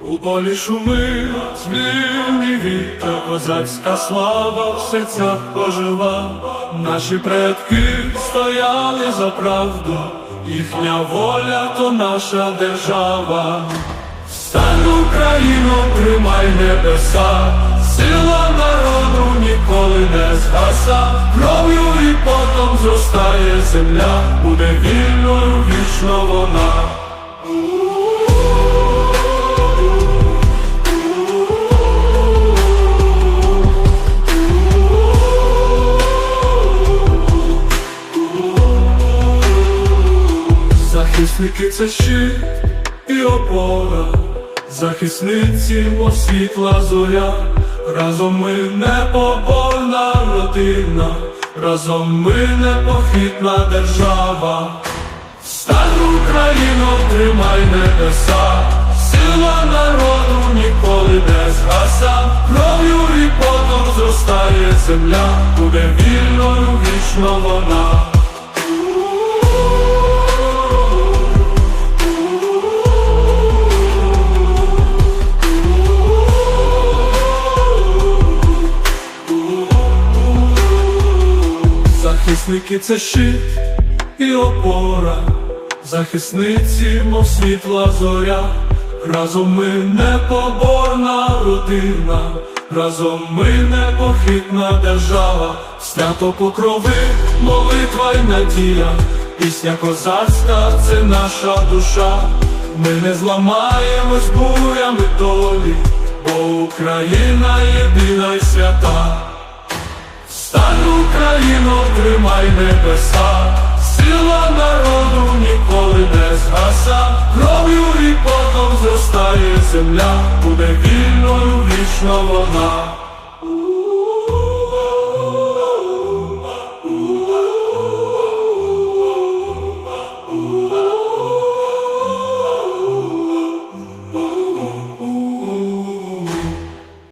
У полі шумить змінний вітер, козацька слава в серцях пожива. Наші предки стояли за правду, їхня воля то наша держава. Стань Україну, тримай небеса, не згаса, кров'ю і потом зростає земля, буде вільною вічно вона. Захисники це щит і опора, захисниці, мов світла зоря, разом ми непоборна родина, разом ми непохитна держава. Стань Україно, тримай небеса, сила народу ніколи не згаса, кров'ю і потом зростає земля, буде вільною вічно вона. Захисники це щит і опора, захисниці, мов світла зоря, разом ми непоборна родина, разом ми непохитна держава, свято покрови, молитва й надія, пісня козацька це наша душа, ми не зламаємось бурями долі, бо Україна єдина й свята. Україно, тримай небеса, сила народу ніколи не згаса, кров'ю і потом зростає земля, буде вільною вічно вона.